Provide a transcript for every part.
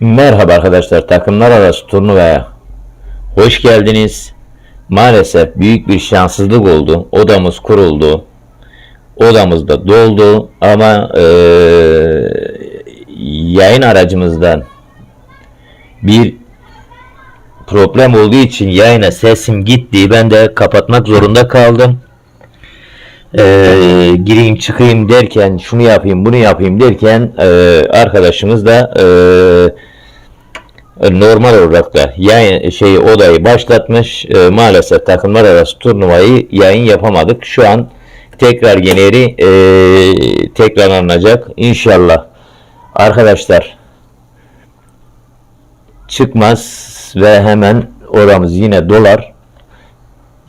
Merhaba arkadaşlar takımlar arası turnuvaya hoş geldiniz. Maalesef büyük bir şanssızlık oldu. Odamız kuruldu. Odamız da doldu ama eee, yayın aracımızdan bir problem olduğu için yayına sesim gitti. Ben de kapatmak zorunda kaldım. Eee, gireyim çıkayım derken şunu yapayım bunu yapayım derken eee, arkadaşımız da eee, normal olarak da yayın şeyi odayı başlatmış. Eee, maalesef takımlar arası turnuvayı yayın yapamadık. Şu an tekrar generi eee tekrarlanacak. İnşallah arkadaşlar çıkmaz ve hemen oramız yine dolar.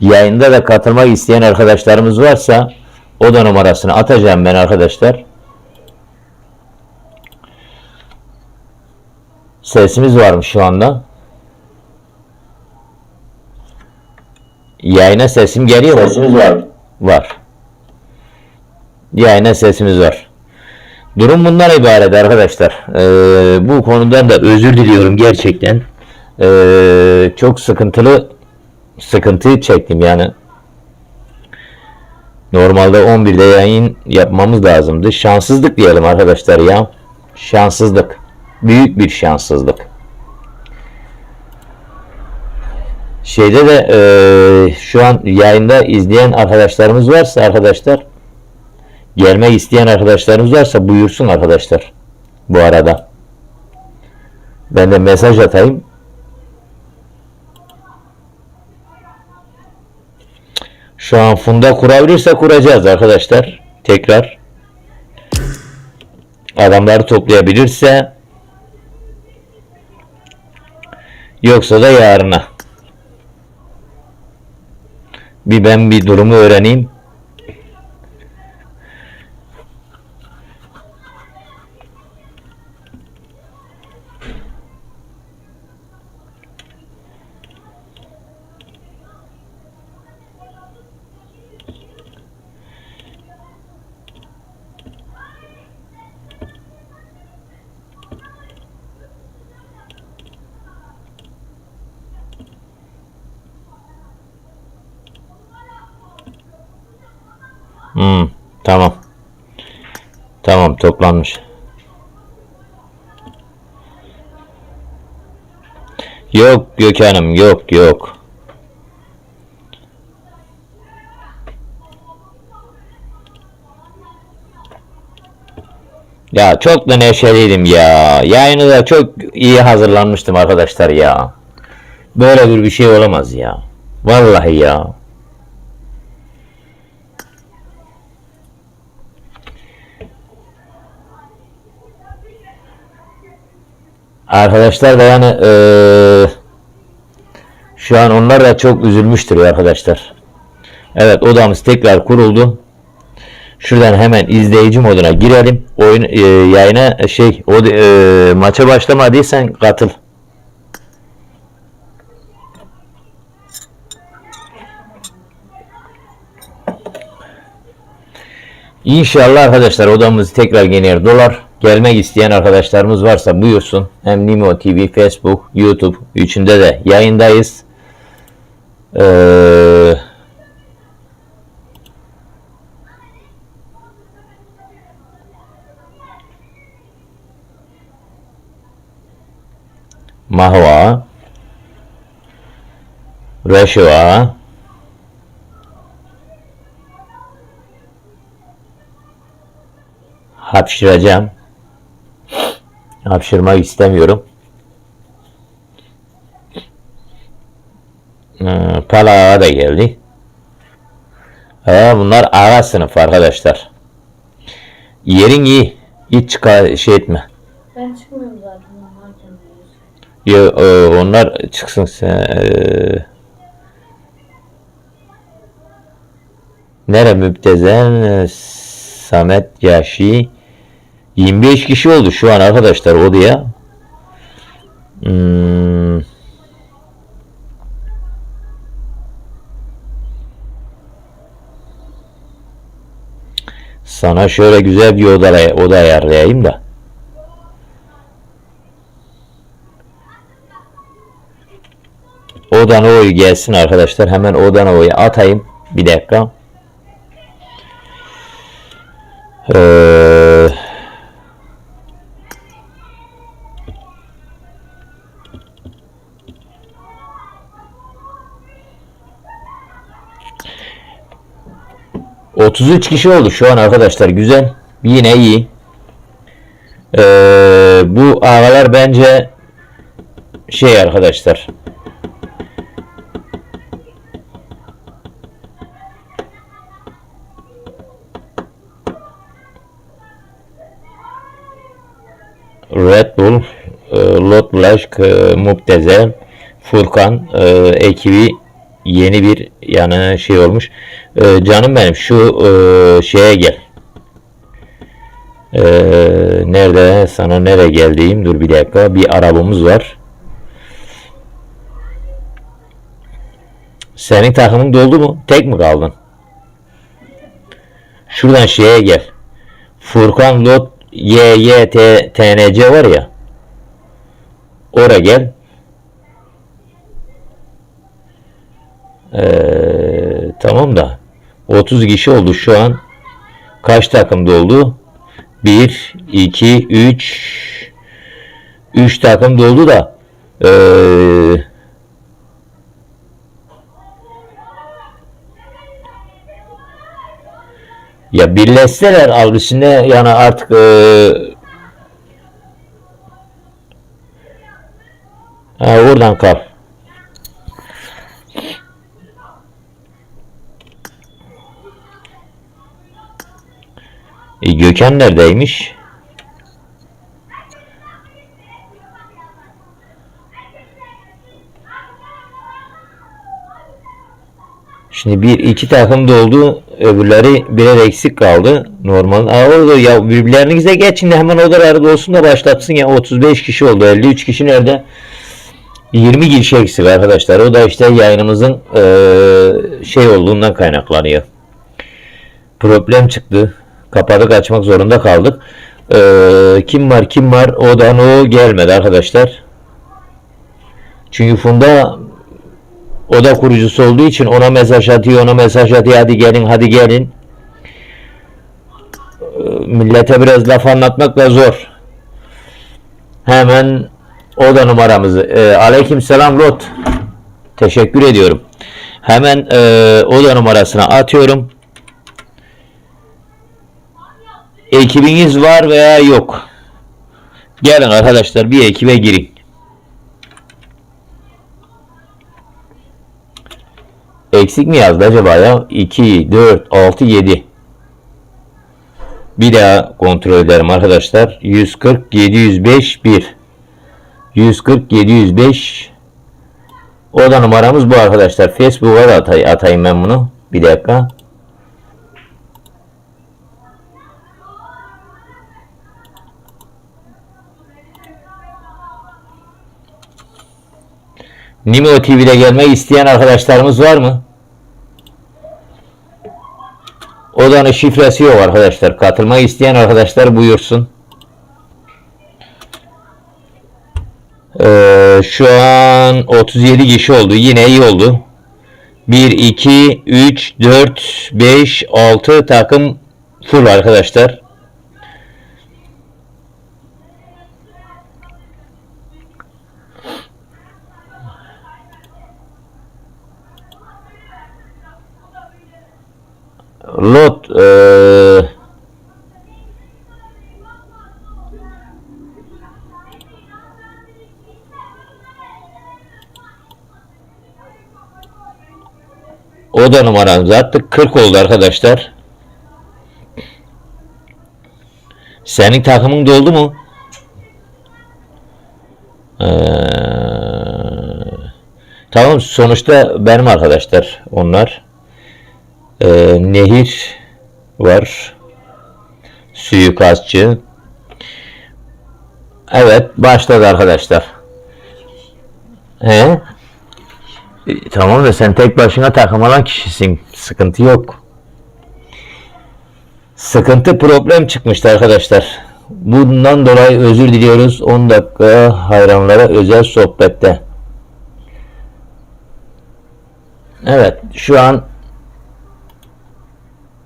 Yayında da katılmak isteyen arkadaşlarımız varsa oda numarasını atacağım ben arkadaşlar. Sesimiz varmış şu anda. Yayına sesim geliyor mu? Sesimiz var. Var. Yayına sesimiz var. Durum bundan ibaret arkadaşlar. Ee, bu konudan da özür diliyorum gerçekten. Ee, çok sıkıntılı sıkıntıyı çektim yani. Normalde 11'de yayın yapmamız lazımdı. Şanssızlık diyelim arkadaşlar ya. Şanssızlık. Büyük bir şanssızlık. Şeyde de eee, şu an yayında izleyen arkadaşlarımız varsa arkadaşlar gelmek isteyen arkadaşlarımız varsa buyursun arkadaşlar. Bu arada. Ben de mesaj atayım. Şu an Funda kurabilirse kuracağız arkadaşlar. Tekrar. Adamları toplayabilirse yoksa da yarına. Bir ben bir durumu öğreneyim. Hmm, tamam. Tamam toplanmış. Yok Gökhan'ım yok yok. Ya çok da neşeliydim ya. Yayını da çok iyi hazırlanmıştım arkadaşlar ya. Böyle bir bir şey olamaz ya. Vallahi ya. Arkadaşlar da yani eee, şu an onlar da çok üzülmüştür arkadaşlar. Evet odamız tekrar kuruldu. Şuradan hemen izleyici moduna girelim. Oyun eee, yayına şey o eee, maça başlamadıysan katıl. İnşallah arkadaşlar odamız tekrar gelir dolar. Gelmek isteyen arkadaşlarımız varsa buyursun. Hem Nimo TV, Facebook, YouTube üçünde de yayındayız. Ee, Mahva Reşva hapşıracağım. Hapşırmak istemiyorum. Ee, Pala da geldi. Ee, bunlar ara sınıf arkadaşlar. Yerin iyi. Hiç çıkar şey etme. Ben çıkmıyorum zaten e, onlar çıksın sen. e, Nere müptezen Samet Yaşı 25 kişi oldu şu an arkadaşlar odaya. Hmm. Sana şöyle güzel bir oda, oda ayarlayayım da. Odan oyu gelsin arkadaşlar. Hemen odan oyu atayım. Bir dakika. Ee, ...33 kişi oldu şu an arkadaşlar. Güzel. Yine iyi. Ee, bu ağalar bence... ...şey arkadaşlar... Red Bull, e, Lot Blaşk, e, Mubtezel, Furkan e, ekibi yeni bir yani şey olmuş. E, canım benim şu e, şeye gel. E, nerede sana nereye geldiğim dur bir dakika bir arabamız var. Senin takımın doldu mu? Tek mi kaldın? Şuradan şeye gel. Furkan Lot YYT TNC var ya. Oraya gel. Ee, tamam da 30 kişi oldu şu an. Kaç takım doldu? 1 2 3 3 takım doldu da ee, Ya birleşseler abisine yani artık eee ha, oradan kal. E, Gökhan neredeymiş? Şimdi bir iki takım doldu. Öbürleri birer eksik kaldı. Normal. Aa, orada ya birbirlerinize geçin de hemen odaları olsun da başlatsın ya. 35 kişi oldu. 53 kişi nerede? 20 kişi eksik arkadaşlar. O da işte yayınımızın eee, şey olduğundan kaynaklanıyor. Problem çıktı. Kapadık açmak zorunda kaldık. Eee, kim var kim var? O gelmedi arkadaşlar. Çünkü Funda oda kurucusu olduğu için ona mesaj atıyor, ona mesaj atıyor. Hadi gelin, hadi gelin. Ee, Millete biraz laf anlatmak da zor. Hemen oda numaramızı. E, aleyküm selam Lot. Teşekkür ediyorum. Hemen e, oda numarasına atıyorum. Ekibiniz var veya yok. Gelin arkadaşlar bir ekibe girin. Eksik mi yazdı acaba ya? 2, 4, 6, 7. Bir daha kontrol ederim arkadaşlar. 140, 705, 1. 140, 705. O da numaramız bu arkadaşlar. Facebook'a da atay atayım ben bunu. Bir dakika. Nimo TV'de gelmek isteyen arkadaşlarımız var mı? Odanın şifresi yok arkadaşlar. Katılmak isteyen arkadaşlar buyursun. Ee, şu an 37 kişi oldu. Yine iyi oldu. 1, 2, 3, 4, 5, 6 takım full arkadaşlar. Lot eee Oda numaramız artık 40 oldu arkadaşlar. Senin takımın doldu mu? Ee, tamam sonuçta benim arkadaşlar onlar. Ee, nehir var. Suikastçı. Evet başladı arkadaşlar. He? E, Tamam da sen tek başına takım alan kişisin. Sıkıntı yok. sıkıntı problem çıkmıştı arkadaşlar. Bundan dolayı özür diliyoruz. 10 dakika hayranlara özel sohbette. Evet şu an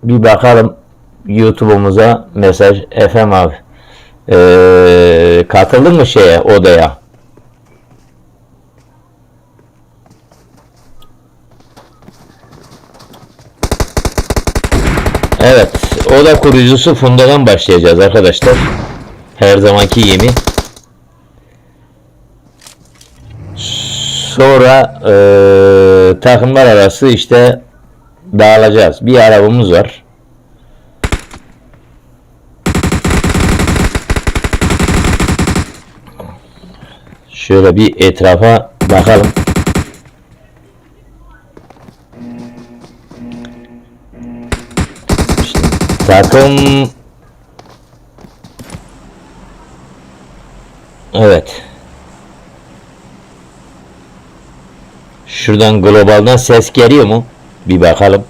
bir bakalım YouTube'umuza mesaj Efem abi. Ee, katıldın mı şeye odaya? Evet, oda kurucusu Funda'dan başlayacağız arkadaşlar. Her zamanki gibi. Sonra eee, takımlar arası işte dağılacağız. Bir arabamız var. Şöyle bir etrafa bakalım. Takım Evet. Şuradan globaldan ses geliyor mu? Bir bakalım.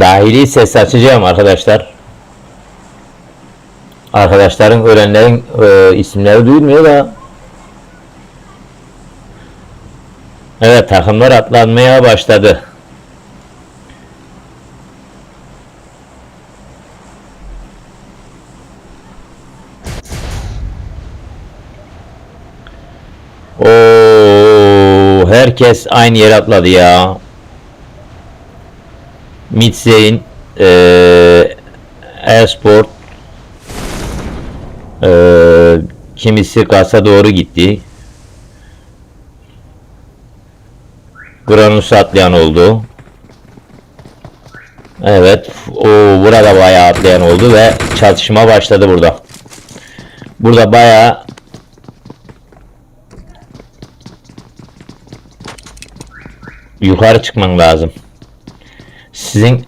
Dahili ses açacağım arkadaşlar. Arkadaşların ölenlerin e, isimleri duyulmuyor da Evet takımlar atlanmaya başladı. Oo, herkes aynı yere atladı ya. Midzeyn, eee Esport, eee kimisi Gas'a doğru gitti. Granus'u atlayan oldu. Evet, o burada bayağı atlayan oldu ve çatışma başladı burada. Burada bayağı yukarı çıkman lazım. Sizin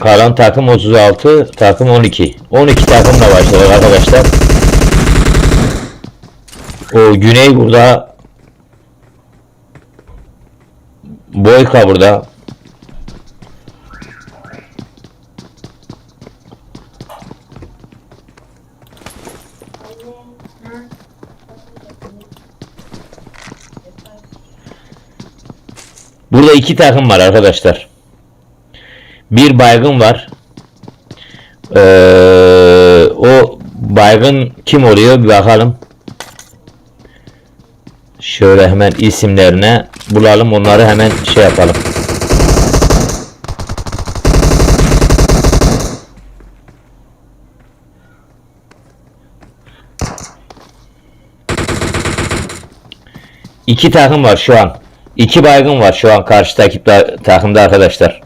Kalan takım 36, takım 12. 12 takımla başladık arkadaşlar. O Güney burada. Boyka burada. Burada iki takım var arkadaşlar. Bir baygın var. Ee, o baygın kim oluyor bir bakalım. Şöyle hemen isimlerine bulalım onları hemen şey yapalım. İki takım var şu an. İki baygın var şu an karşı takipte, takımda arkadaşlar.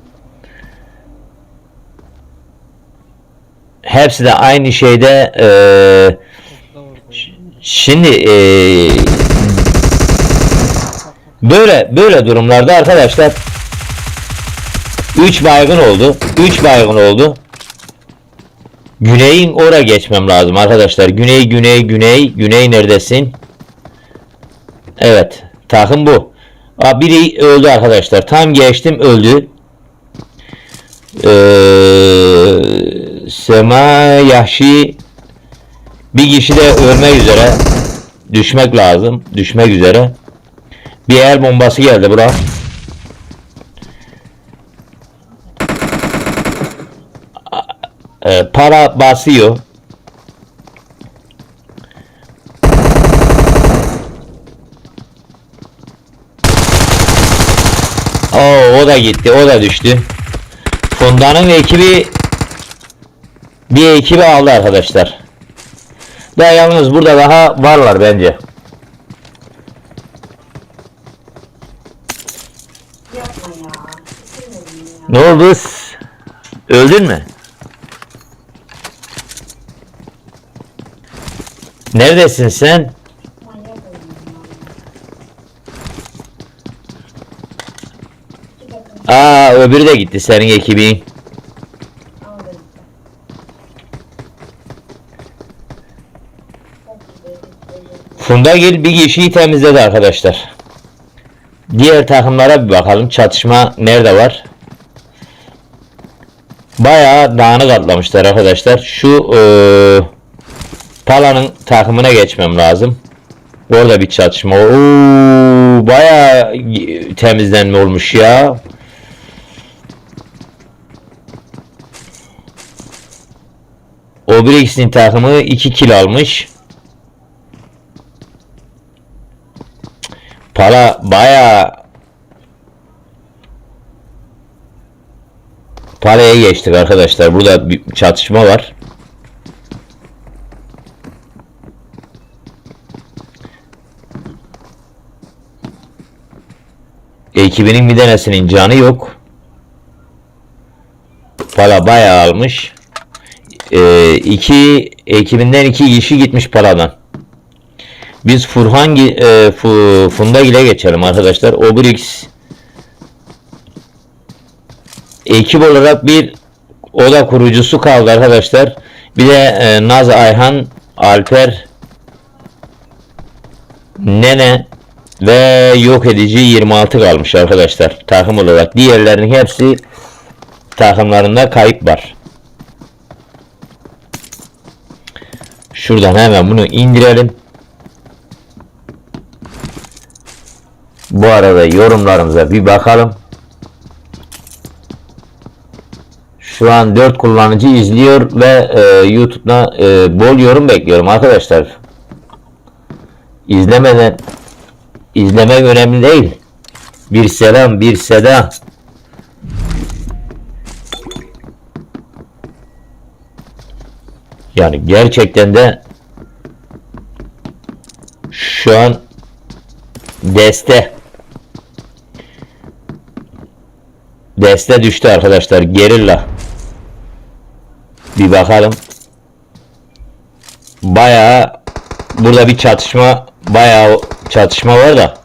Hepsi de aynı şeyde eee şimdi eee, böyle böyle durumlarda arkadaşlar 3 baygın oldu. 3 baygın oldu. Güney'in ora geçmem lazım arkadaşlar. Güney güney güney güney neredesin? Evet. Takım bu. Aa, biri öldü arkadaşlar. Tam geçtim öldü. Ee, Sema Yahşi bir kişi de ölmek üzere. Düşmek lazım. Düşmek üzere. Bir el bombası geldi bura. Ee, para basıyor. Oo, o da gitti, o da düştü. Funda'nın ekibi bir ekibi aldı arkadaşlar. Daha yalnız burada daha varlar bence. Ne oldu? Öldün mü? Neredesin sen? Aa öbürü de gitti senin ekibin. al beni. Fundagil bir kişiyi temizledi arkadaşlar. Diğer takımlara bir bakalım. Çatışma nerede var? Bayağı dağınık atlamışlar arkadaşlar. Şu eee Pala'nın takımına geçmem lazım. Orada bir çatışma. Oo, bayağı temizlenme olmuş ya. Obrix'in takımı 2 kill almış. Pala bayağı Pala'ya geçtik arkadaşlar. Burada bir çatışma var. Ekibinin bir tanesinin canı yok. Pala bayağı almış. Ee, iki ekibinden iki kişi gitmiş Pala'dan. Biz Furhan e, Fu- Funda ile geçelim arkadaşlar. Obrix ekip olarak bir oda kurucusu kaldı arkadaşlar. Bir de e, Naz Ayhan, Alper, Nene ve yok edici 26 kalmış arkadaşlar takım olarak. Diğerlerinin hepsi takımlarında kayıp var. Şuradan hemen bunu indirelim. Bu arada yorumlarımıza bir bakalım. Şu an 4 kullanıcı izliyor ve e, YouTube'da e, bol yorum bekliyorum arkadaşlar. İzlemeden izlemek önemli değil. Bir selam, bir seda. Yani gerçekten de şu an deste. Deste düştü arkadaşlar gerilla. Bir bakalım. Bayağı burada bir çatışma bayağı çatışma var da.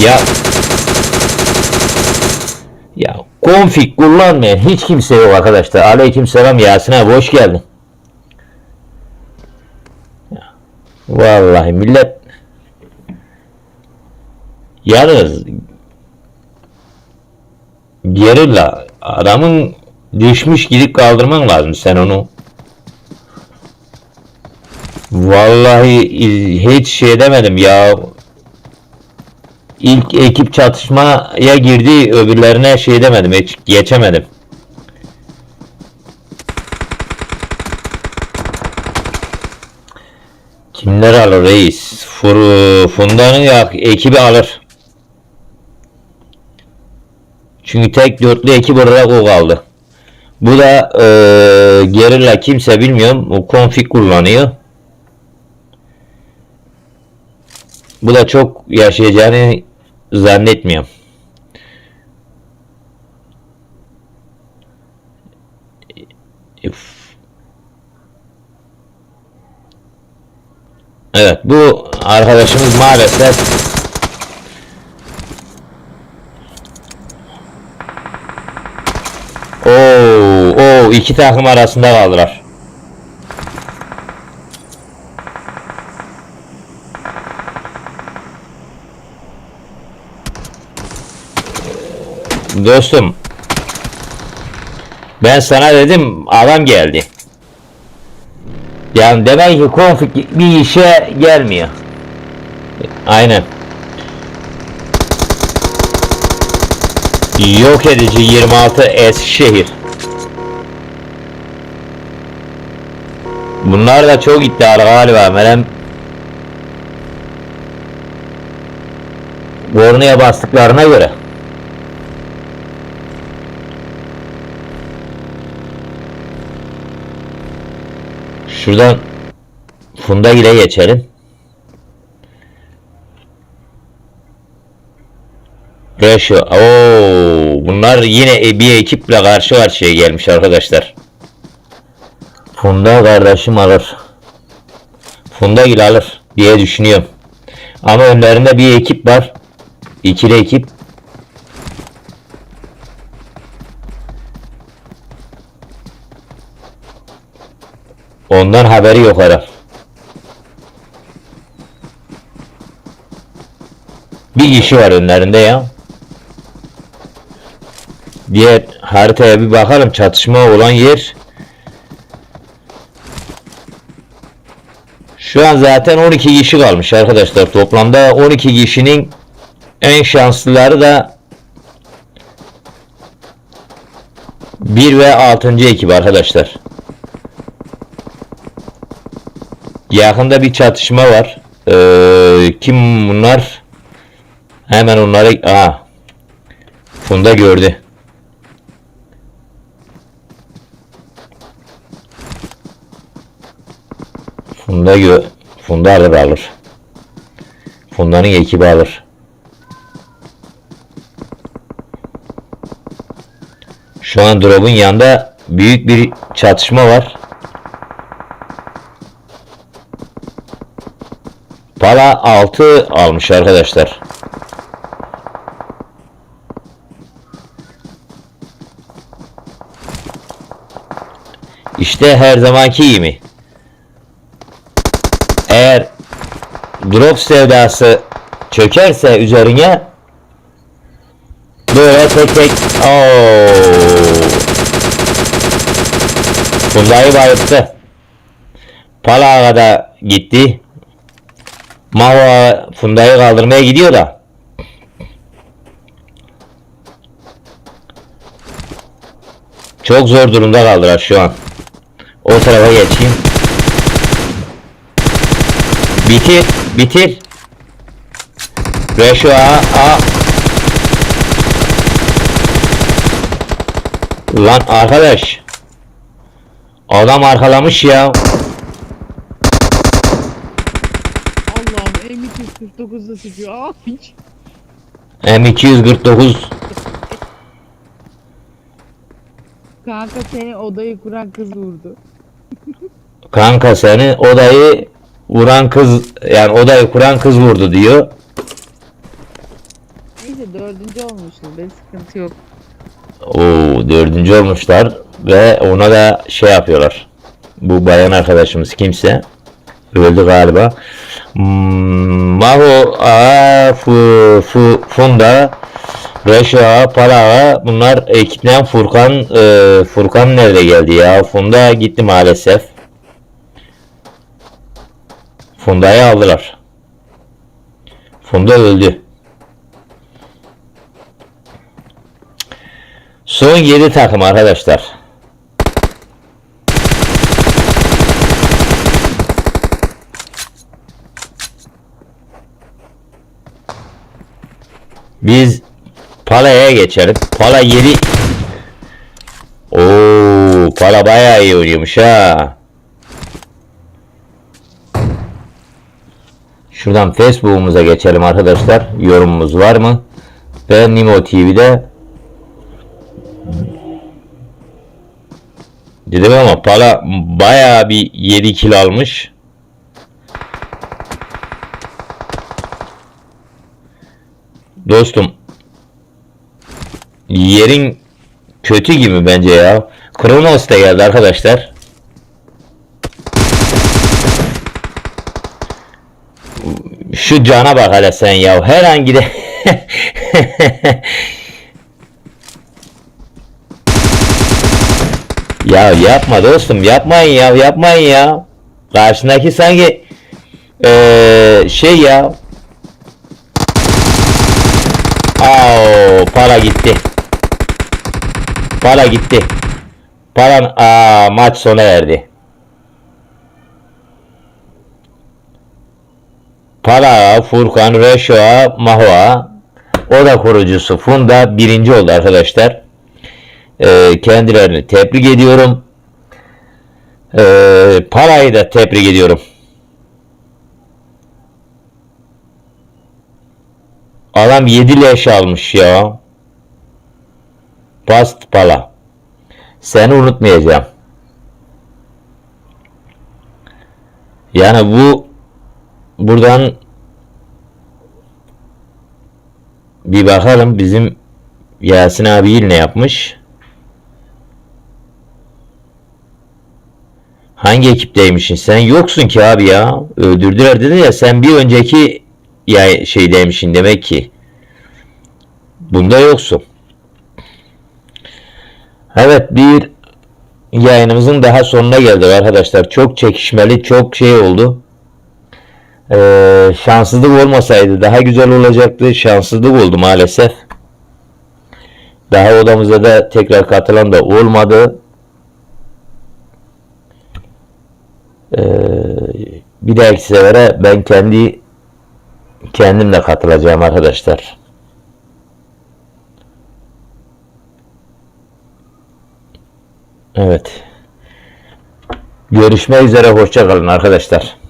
Ya. Ya config kullanmayan hiç kimse yok arkadaşlar aleyküm selam Yasin abi hoş geldin Vallahi millet yalnız gerilla adamın düşmüş gidip kaldırman lazım sen onu. Vallahi hiç şey demedim ya. İlk ekip çatışmaya girdi öbürlerine şey demedim hiç geçemedim. Kimler alır reis? Fur, Funda'nın ya, ekibi alır. Çünkü tek dörtlü ekip olarak o kaldı. Bu da e, gerilla kimse bilmiyorum. O config kullanıyor. Bu da çok yaşayacağını zannetmiyorum. Evet bu arkadaşımız maalesef Oo, oo iki takım arasında kaldılar. Dostum ben sana dedim adam geldi. Yani demek ki konfig bir işe gelmiyor. Aynen. Yok edici 26 Eskişehir. Bunlar da çok iddialı galiba Melem. Bornu'ya bastıklarına göre. Şuradan Fundagil'e geçelim. Ratio. Oo, bunlar yine bir ekiple karşı karşıya gelmiş arkadaşlar. Funda kardeşim alır. Fundagil alır diye düşünüyorum. Ama önlerinde bir ekip var. İkili ekip. Ondan haberi yok herhal. Bir kişi var önlerinde ya. Diğer haritaya bir bakalım çatışma olan yer. Şu an zaten 12 kişi kalmış arkadaşlar. Toplamda 12 kişinin en şanslıları da 1 ve 6. ekip arkadaşlar. Yakında bir çatışma var. Ee, kim bunlar? Hemen onları... Aa, Funda gördü. Funda gö Funda alır alır. Funda'nın ekibi alır. Şu an drop'un yanında büyük bir çatışma var. Pala 6 almış arkadaşlar. İşte her zamanki gibi. Eğer drop sevdası çökerse üzerine böyle tek tek ooo Funda'yı bayılttı. Pala'ya da gitti. Mahva Funda'yı kaldırmaya gidiyor da. Çok zor durumda kaldılar şu an. O tarafa geçeyim. Bitir, bitir. Ve şu a, a. Lan arkadaş. Adam arkalamış ya. Allah'ım M249'da sıkıyor. Aa, hiç. M249 Kanka seni odayı kuran kız vurdu. kanka seni odayı vuran kız yani odayı kuran kız vurdu diyor. Neyse dördüncü olmuşuz. Be sıkıntı yok. Oo dördüncü olmuşlar ve ona da şey yapıyorlar. Bu bayan arkadaşımız kimse öldü galiba. Hmm, Maho A, Fu, Fu, Funda, Reşo A, Para bunlar ekipten Furkan e, Furkan nerede geldi ya? Funda gitti maalesef. Funda'yı aldılar. Funda öldü. Son 7 takım arkadaşlar. Biz Pala'ya geçelim. Pala 7 Oo, Pala bayağı iyi oynuyormuş ha. Şuradan Facebook'umuza geçelim arkadaşlar. Yorumumuz var mı? Ve Nimo TV'de Dedim ama Pala bayağı bir 7 kilo almış. Dostum yerin kötü gibi bence ya. Kronos da geldi arkadaşlar. Şu cana bak hele sen ya. Herhangi de Ya yapma dostum yapmayın ya yapmayın ya. Karşındaki sanki eee, şey ya. Aa, para gitti. Para gitti. Para aa, maç sona erdi. Para, Furkan, Reşo'a, Mahoa. O da kurucusu Funda birinci oldu arkadaşlar. Ee, kendilerini tebrik ediyorum. Ee, parayı da tebrik ediyorum. Adam 7 leş almış ya. Past pala. Seni unutmayacağım. Yani bu buradan bir bakalım bizim Yasin abi ne yapmış? Hangi ekipteymişsin? Sen yoksun ki abi ya. Öldürdüler dedi ya sen bir önceki ya şeydeymişsin demek ki. Bunda yoksun. Evet bir yayınımızın daha sonuna geldik arkadaşlar. Çok çekişmeli, çok şey oldu. Ee, şanssızlık olmasaydı daha güzel olacaktı. Şanssızlık oldu maalesef. Daha odamıza da tekrar katılan da olmadı. Ee, bir dahaki sefere ben kendi kendimle katılacağım arkadaşlar. Evet. Görüşmek üzere. Hoşça kalın arkadaşlar.